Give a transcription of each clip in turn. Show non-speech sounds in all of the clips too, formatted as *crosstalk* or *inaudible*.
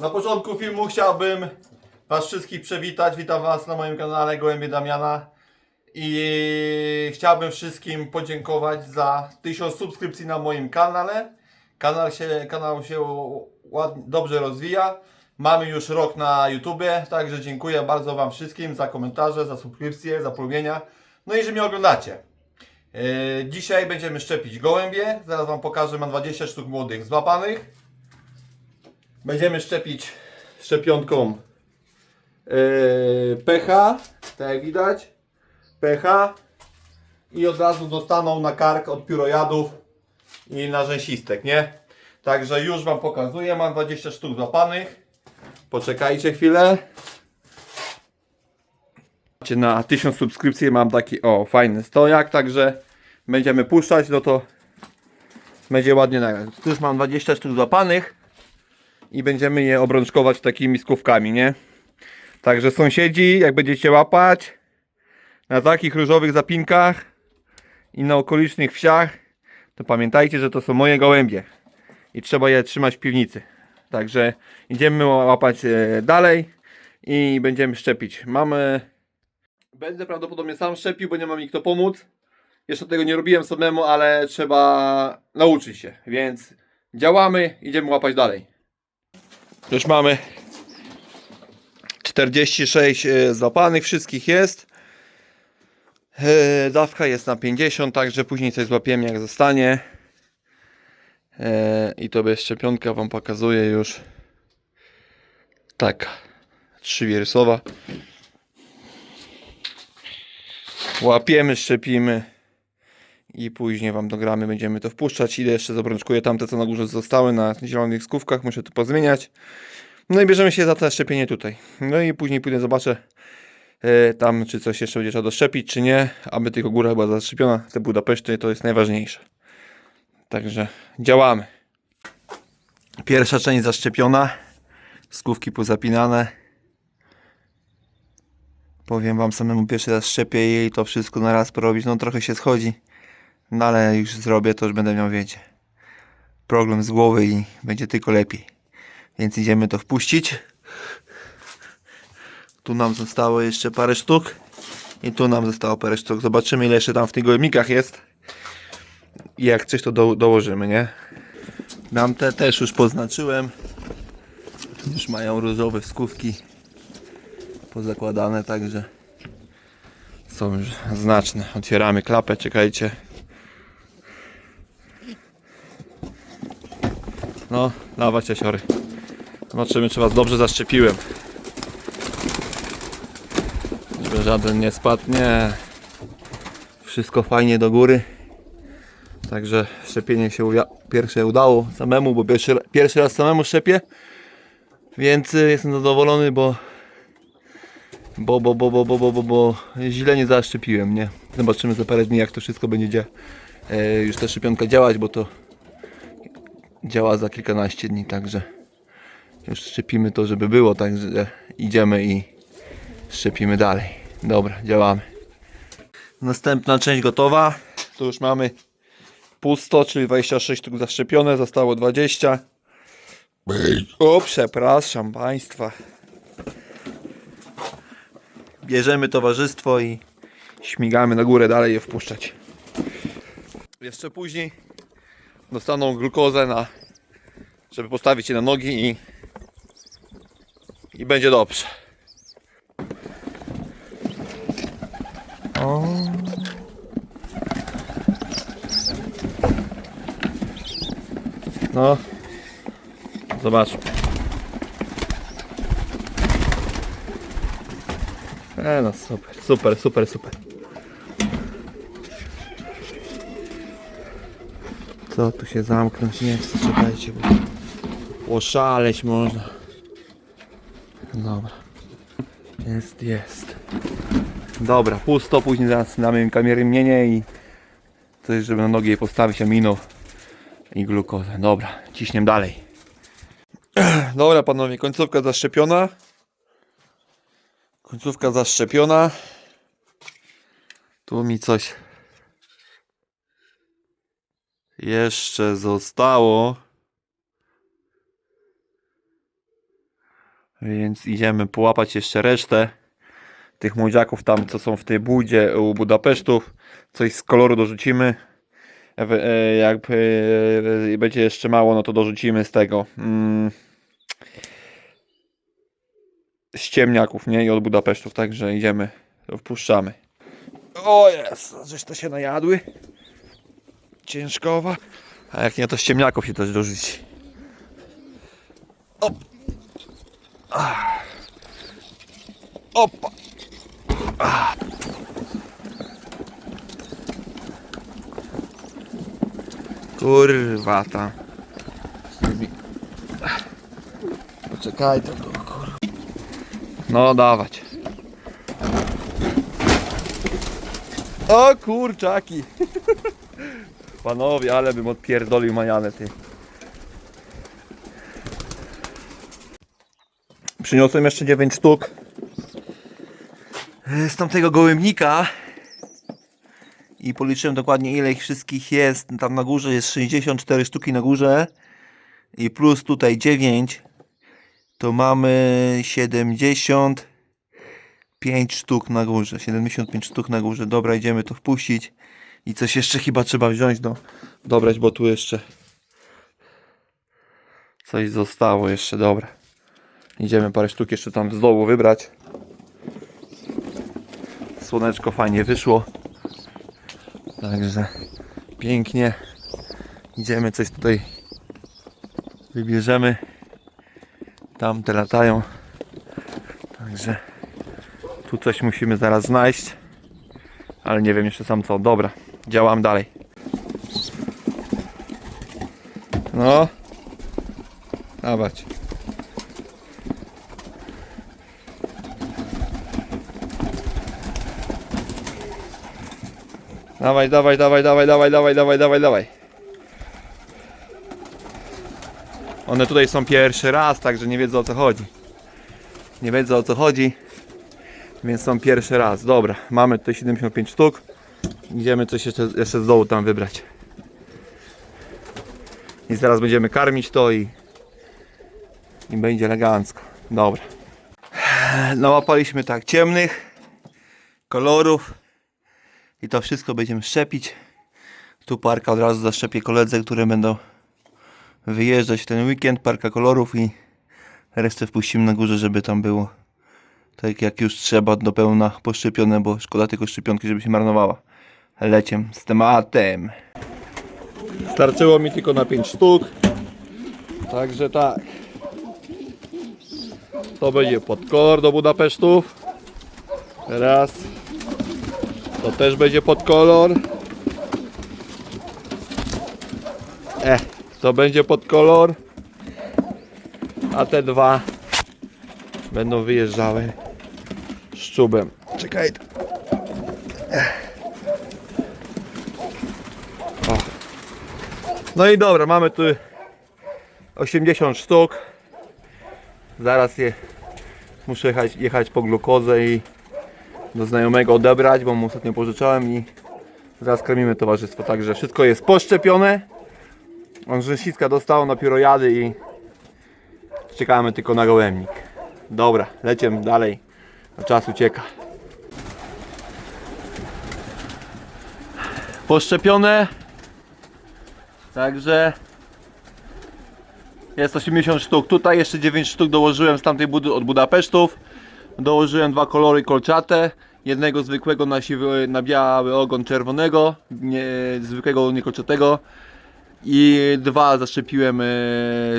Na początku filmu chciałbym Was wszystkich przywitać. Witam Was na moim kanale Gołębie Damiana. I chciałbym wszystkim podziękować za 1000 subskrypcji na moim kanale. Kanał się, kanał się ładnie, dobrze rozwija. Mamy już rok na YouTubie, także dziękuję bardzo Wam wszystkim za komentarze, za subskrypcje, za polubienia. No i że mnie oglądacie. Yy, dzisiaj będziemy szczepić gołębie. Zaraz Wam pokażę, mam 20 sztuk młodych złapanych. Będziemy szczepić szczepionką yy, pH, tak jak widać. pH i od razu dostaną na kark od piórojadów i na rzęsistek, nie? Także już Wam pokazuję, mam 20 sztuk złapanych. Poczekajcie chwilę. Na 1000 subskrypcji mam taki o fajny stojak, także będziemy puszczać, no to będzie ładnie nagrać. Tu już mam 20 sztuk złapanych i będziemy je obrączkować takimi skówkami, nie? Także sąsiedzi, jak będziecie łapać na takich różowych zapinkach i na okolicznych wsiach, to pamiętajcie, że to są moje gołębie i trzeba je trzymać w piwnicy. Także idziemy łapać e, dalej i będziemy szczepić. Mamy. Będę prawdopodobnie sam szczepił, bo nie mam mi kto pomóc. Jeszcze tego nie robiłem samemu, ale trzeba nauczyć się, więc działamy, idziemy łapać dalej. Już mamy 46 e, złapanych, wszystkich jest. E, Dawka jest na 50, także później coś złapiemy jak zostanie. E, I to bez szczepionka Wam pokazuję już. Tak, trzywiersowa. Łapiemy, szczepimy i później Wam dogramy, będziemy to wpuszczać. Idę jeszcze zabrączkuję tamte, co na górze zostały na zielonych skówkach, muszę to pozmieniać. No i bierzemy się za to szczepienie tutaj. No i później pójdę zobaczę e, tam, czy coś jeszcze będzie trzeba doszczepić, czy nie, aby tylko góra była zaszczepiona. Te Budapeszty to jest najważniejsze. Także działamy. Pierwsza część zaszczepiona. Skówki pozapinane. Powiem wam samemu pierwszy raz szczepię i to wszystko na raz porobić. No trochę się schodzi. No ale już zrobię, to już będę miał wiecie. Problem z głowy i będzie tylko lepiej. Więc idziemy to wpuścić. Tu nam zostało jeszcze parę sztuk. I tu nam zostało parę sztuk. Zobaczymy ile jeszcze tam w tych gołębnikach jest. I jak coś to do, dołożymy, nie? Tamte też już poznaczyłem. Już mają różowe skówki pozakładane, także są już znaczne. Otwieramy klapę, czekajcie. No, dawać jasiory. Zobaczymy, czy was dobrze zaszczepiłem. Żeby żaden nie spadł. Nie. Wszystko fajnie do góry. Także szczepienie się uwia- pierwsze udało samemu, bo pierwszy, pierwszy raz samemu szczepię. Więc y, jestem zadowolony, bo bo, bo, bo, bo, bo, bo, bo, bo źle nie zaszczepiłem, nie? Zobaczymy za parę dni jak to wszystko będzie dzia- e, już ta szczepionka działać, bo to działa za kilkanaście dni, także już szczepimy to, żeby było, także idziemy i szczepimy dalej. Dobra, działamy. Następna część gotowa. Tu już mamy pusto, czyli 26 sztuk zaszczepione, zostało 20. O, przepraszam Państwa. Bierzemy towarzystwo i śmigamy na górę dalej je wpuszczać. Jeszcze później dostaną glukozę na, żeby postawić je na nogi i, i będzie dobrze. O. No, zobaczmy. E no super, super, super, super. Co tu się zamknąć nie chcę, czekajcie, bo oszaleć można. Dobra. Jest, jest. Dobra, pusto, później zaraz damy im kamierymienie i coś, żeby na nogi postawić, amino i glukozę. Dobra, ciśniem dalej. Dobra panowie, końcówka zaszczepiona. Końcówka zaszczepiona. Tu mi coś jeszcze zostało. Więc idziemy połapać jeszcze resztę tych młodziaków tam, co są w tej budzie u Budapesztów. Coś z koloru dorzucimy. E, Jak e, będzie jeszcze mało, no to dorzucimy z tego. Mm, z ciemniaków, nie? I od Budapesztów, także idziemy, wpuszczamy. O jest, żeś to się najadły. Ciężkowa. A jak nie, to z ciemniaków się też dorzuci. Op. Ach. Opa. Ach. Kurwa tymi- Poczekaj to tu, kurwa. No dawać. O kurczaki. *laughs* Panowie, ale bym odpierdolił majanę ty. Przyniosłem jeszcze 9 sztuk e, z tamtego gołębnika i policzyłem dokładnie ile ich wszystkich jest. Tam na górze jest 64 sztuki na górze i plus tutaj 9 to mamy 75 sztuk na górze. 75 sztuk na górze. Dobra, idziemy to wpuścić. I coś jeszcze chyba trzeba wziąć do dobrać, bo tu jeszcze coś zostało jeszcze, dobra. Idziemy parę sztuk jeszcze tam z dołu wybrać. Słoneczko fajnie wyszło. Także pięknie. Idziemy coś tutaj wybierzemy. Tam te latają. Także tu coś musimy zaraz znaleźć. Ale nie wiem jeszcze sam co. Dobra, działam dalej. No. Dawać. Dawaj, dawaj, dawaj, dawaj, dawaj, dawaj, dawaj, dawaj, dawaj. One tutaj są pierwszy raz, także nie wiedzą o co chodzi. Nie wiedzą o co chodzi. Więc są pierwszy raz. Dobra, mamy tutaj 75 sztuk. Idziemy coś jeszcze, jeszcze z dołu tam wybrać. I zaraz będziemy karmić to i, i będzie elegancko. Dobra. Nałapaliśmy tak ciemnych kolorów i to wszystko będziemy szczepić. Tu parka od razu zaszczepię koledze, które będą wyjeżdżać ten weekend. Parka kolorów i resztę wpuścimy na górze, żeby tam było tak jak już trzeba do pełna poszczepione, bo szkoda tylko szczepionki, żeby się marnowała. Leciem z tematem. Starczyło mi tylko na 5 sztuk. Także tak. To będzie podkolor do Budapesztów. Raz. To też będzie podkolor. E, to będzie podkolor. A te dwa będą wyjeżdżały szczubem. Czekaj. Ech. O. No i dobra, mamy tu 80 sztuk. Zaraz je muszę jechać, jechać po glukozę i do znajomego odebrać, bo mu ostatnio pożyczałem i zaraz karmimy towarzystwo. Także wszystko jest poszczepione. On rzęsiska dostał na pirojady i czekamy tylko na gołębnik. Dobra, lecimy dalej. bo Czas ucieka. Poszczepione. Także jest 80 sztuk. Tutaj jeszcze 9 sztuk dołożyłem z tamtej budy od Budapesztów. Dołożyłem dwa kolory kolczate. Jednego zwykłego na, siwy, na biały ogon czerwonego, nie, zwykłego niekolczatego. I dwa zaszczepiłem e,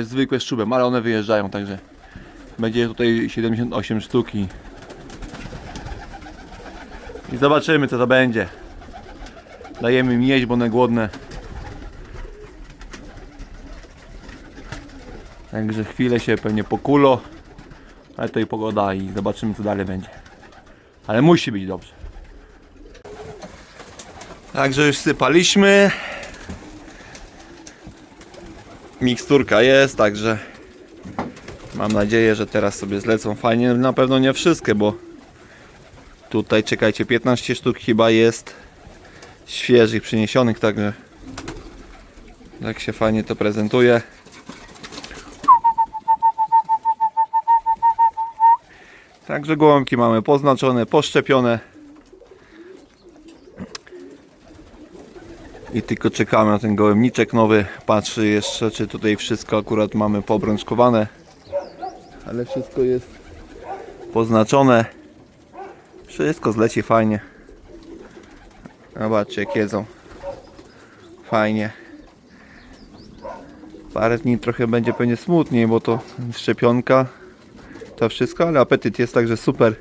zwykłe z czubem, ale one wyjeżdżają, także będzie tutaj 78 sztuki. I zobaczymy co to będzie. Dajemy im jeść, bo one głodne. Także chwilę się pewnie pokulo. Ale to i pogoda i zobaczymy co dalej będzie. Ale musi być dobrze. Także już sypaliśmy. Miksturka jest, także mam nadzieję, że teraz sobie zlecą fajnie. Na pewno nie wszystkie, bo tutaj czekajcie, 15 sztuk chyba jest świeżych, przyniesionych, także tak się fajnie to prezentuje. Także gołąbki mamy poznaczone, poszczepione. I tylko czekamy na ten gołębniczek nowy. Patrzy jeszcze, czy tutaj wszystko akurat mamy poobrączkowane. Ale wszystko jest poznaczone. Wszystko zleci fajnie. Zobaczcie jak jedzą. Fajnie. Parę dni trochę będzie pewnie smutniej, bo to szczepionka. To wszystko, ale apetyt jest także super.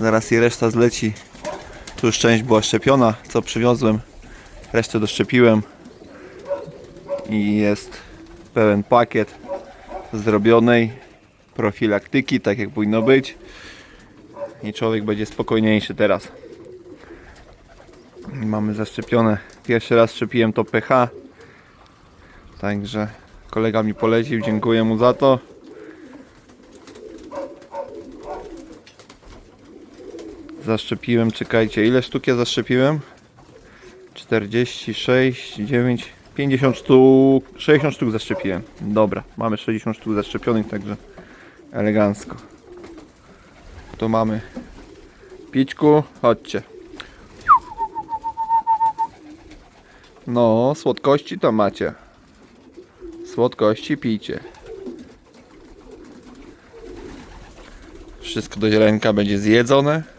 Zaraz i reszta zleci. Tu już część była szczepiona, co przywiozłem. Resztę doszczepiłem. I jest pełen pakiet zrobionej profilaktyki, tak jak powinno być. I człowiek będzie spokojniejszy teraz. Mamy zaszczepione. Pierwszy raz szczepiłem to pH. Także kolega mi polecił, dziękuję mu za to. Zaszczepiłem, czekajcie, ile sztuk ja zaszczepiłem? 46, 9, 50 sztuk, 60 sztuk zaszczepiłem. Dobra, mamy 60 sztuk zaszczepionych, także elegancko. To mamy pićku, chodźcie. No, słodkości to macie. Słodkości pijcie. Wszystko do ziarenka będzie zjedzone.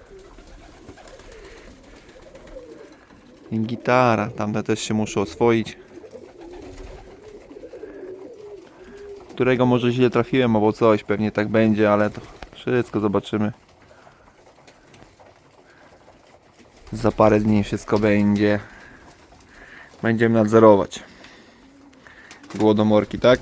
Gitara, tamte też się muszę oswoić. Którego może źle trafiłem albo coś, pewnie tak będzie, ale to wszystko zobaczymy. Za parę dni wszystko będzie. Będziemy nadzorować. Głodomorki, tak?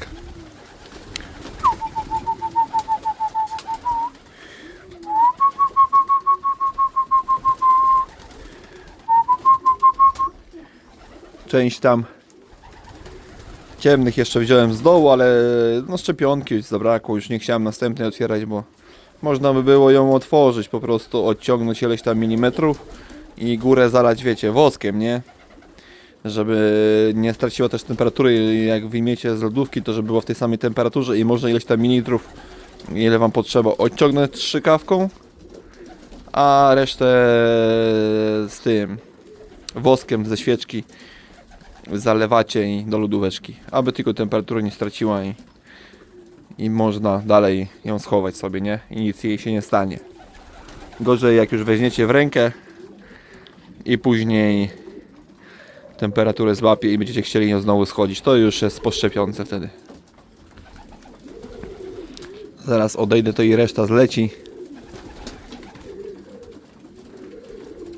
Część tam ciemnych jeszcze wziąłem z dołu, ale no szczepionki zabrakło, już nie chciałem następnej otwierać, bo można by było ją otworzyć, po prostu odciągnąć ileś tam milimetrów i górę zalać, wiecie, woskiem, nie? Żeby nie straciła też temperatury, jak wyjmiecie z lodówki, to żeby było w tej samej temperaturze i można ileś tam mililitrów, ile Wam potrzeba, odciągnąć strzykawką, a resztę z tym woskiem ze świeczki zalewacie i do lodóweczki, aby tylko temperatury nie straciła i, i można dalej ją schować sobie, nie? I nic jej się nie stanie. Gorzej jak już weźmiecie w rękę i później temperaturę złapie i będziecie chcieli ją znowu schodzić, to już jest po szczepionce wtedy. Zaraz odejdę, to i reszta zleci.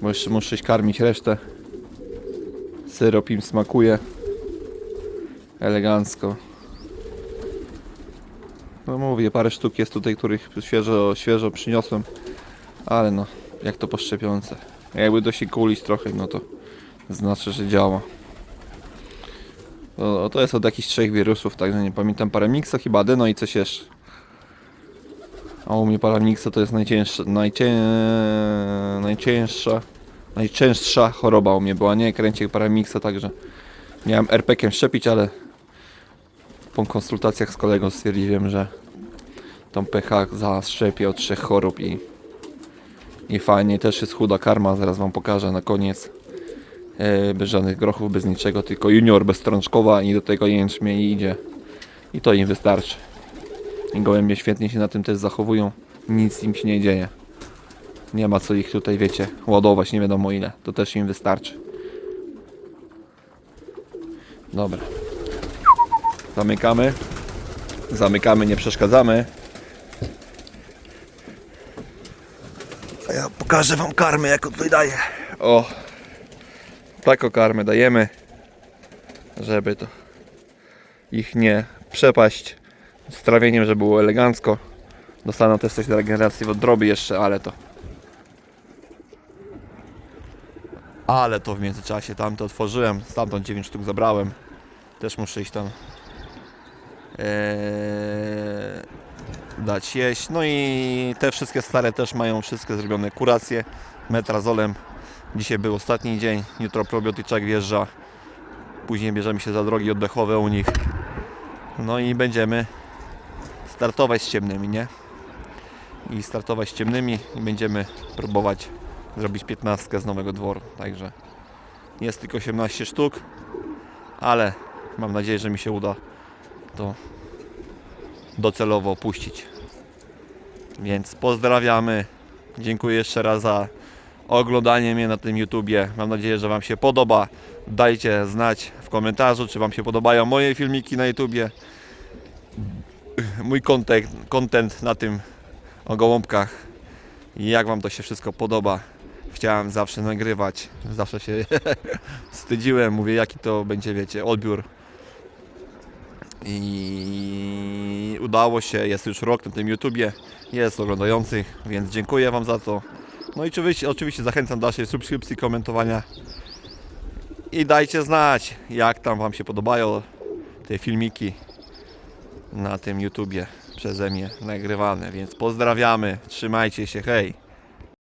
Bo jeszcze muszę karmić resztę. Syrop im smakuje. Elegancko. No mówię, parę sztuk jest tutaj, których świeżo, świeżo przyniosłem. Ale no, jak to po szczepionce. Jakby do się kulić trochę, no to znaczy, że działa. To, to jest od jakichś trzech wirusów, także nie pamiętam paramixa chyba adeno i coś jeszcze. A u mnie paramixa to jest najcięższa, najcię... najcięższa, najczęstsza choroba u mnie była, nie kręciek paramixa, także miałem RP-kiem szczepić, ale po konsultacjach z kolegą stwierdziłem, że tą pH zaszczepię od trzech chorób i i fajnie, też jest chuda karma, zaraz wam pokażę na koniec. E, bez żadnych grochów, bez niczego, tylko junior bezstrączkowa i do tego jęczmień idzie. I to im wystarczy. I gołębie świetnie się na tym też zachowują. Nic im się nie dzieje. Nie ma co ich tutaj, wiecie, ładować nie wiadomo ile. To też im wystarczy. Dobra. Zamykamy. Zamykamy, nie przeszkadzamy. A ja pokażę wam karmę, jaką tutaj daję. O, taką karmę dajemy, żeby to ich nie przepaść z trawieniem, żeby było elegancko. Dostaną też coś do regeneracji wodroby jeszcze, ale to... Ale to w międzyczasie tamto otworzyłem, stamtąd 9 sztuk zabrałem. Też muszę iść tam eee, dać jeść. No i te wszystkie stare też mają wszystkie zrobione kuracje metrazolem. Dzisiaj był ostatni dzień, jutro probiotyczek wjeżdża. Później bierzemy się za drogi oddechowe u nich. No i będziemy startować z ciemnymi, nie? i startować z ciemnymi i będziemy próbować zrobić 15 z nowego dworu. Także jest tylko 18 sztuk, ale mam nadzieję, że mi się uda to docelowo opuścić. Więc pozdrawiamy. Dziękuję jeszcze raz za oglądanie mnie na tym YouTubie. Mam nadzieję, że Wam się podoba. Dajcie znać w komentarzu, czy Wam się podobają moje filmiki na YouTubie. Mój content, content na tym o gołąbkach. Jak Wam to się wszystko podoba. Chciałem zawsze nagrywać. Zawsze się *laughs* wstydziłem. Mówię, jaki to będzie, wiecie, odbiór. I udało się. Jest już rok na tym YouTubie. Jest oglądających, więc dziękuję Wam za to. No i oczywiście, oczywiście zachęcam do dalszej subskrypcji, komentowania. I dajcie znać, jak tam Wam się podobają te filmiki na tym YouTubie przeze mnie nagrywane. Więc pozdrawiamy, trzymajcie się, hej!